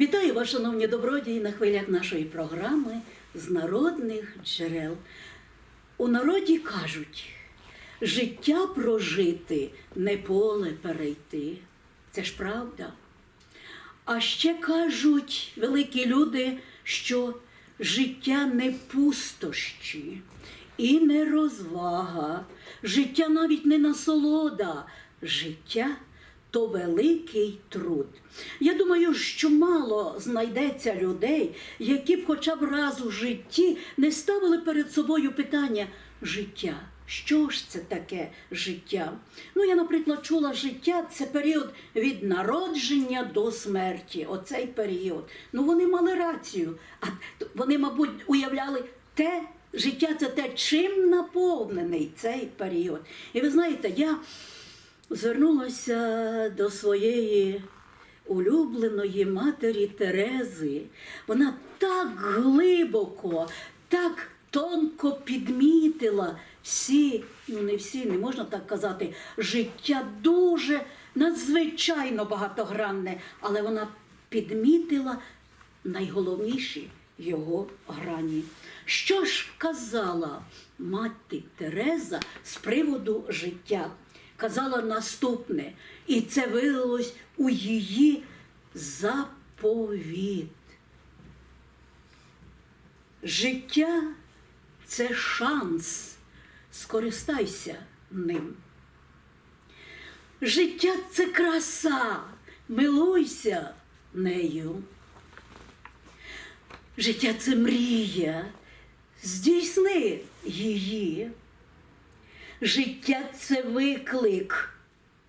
Вітаю вас, шановні добродії, на хвилях нашої програми з народних джерел. У народі кажуть, життя прожити, не поле перейти. Це ж правда. А ще кажуть великі люди, що життя не пустощі і не розвага, життя навіть не насолода, життя то великий труд. Я думаю, що мало знайдеться людей, які б хоча б раз у житті не ставили перед собою питання життя. Що ж це таке життя? Ну, я, наприклад, чула життя це період від народження до смерті. Оцей період. Ну, вони мали рацію. А вони, мабуть, уявляли те життя це те, чим наповнений цей період. І ви знаєте, я звернулася до своєї улюбленої матері Терези. Вона так глибоко, так тонко підмітила всі, ну не всі, не можна так казати, життя дуже надзвичайно багатогранне, але вона підмітила найголовніші його грані. Що ж казала мати Тереза з приводу життя? Казала наступне, і це вилилось у її заповіт. Життя це шанс, скористайся ним. Життя це краса, милуйся нею. Життя це мрія, здійсни її. Життя це виклик,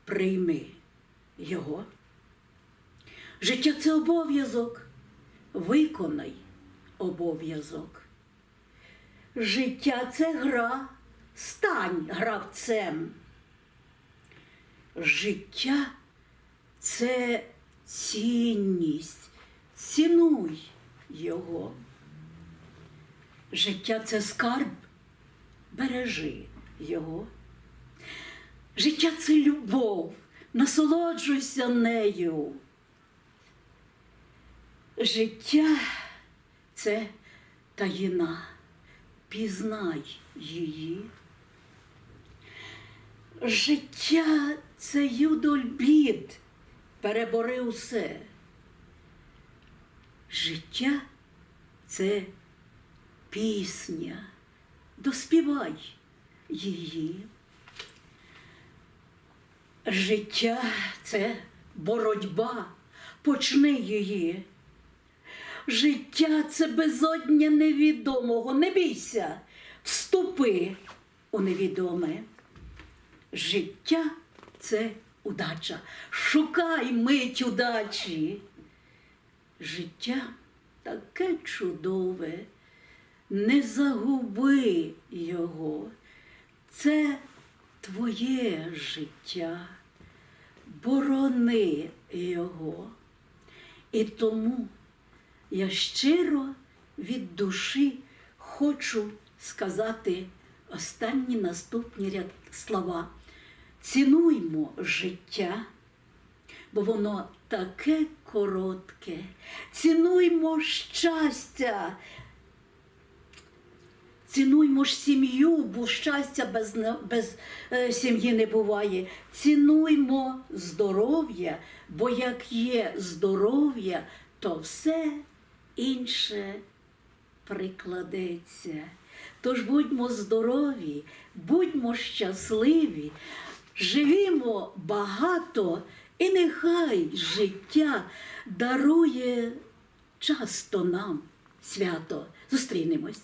прийми його. Життя це обов'язок, виконай обов'язок. Життя це гра, стань гравцем. Життя це цінність, цінуй його. Життя це скарб, бережи його. Життя це любов, насолоджуйся нею. Життя це таїна, пізнай її. Життя це юдольбід, перебори усе. Життя це пісня, доспівай її. Життя це боротьба, почни її. Життя це безодня невідомого. Не бійся, вступи у невідоме. Життя це удача. Шукай мить удачі. Життя таке чудове, не загуби його. Це твоє життя, борони його. І тому я щиро від душі хочу сказати останні наступні ряд слова. Цінуймо життя, бо воно таке коротке. Цінуймо щастя. Цінуймо ж сім'ю, бо щастя без, без е, сім'ї не буває. Цінуймо здоров'я, бо як є здоров'я, то все інше прикладеться. Тож будьмо здорові, будьмо щасливі, живімо багато, і нехай життя дарує часто нам свято. Зустрінемось.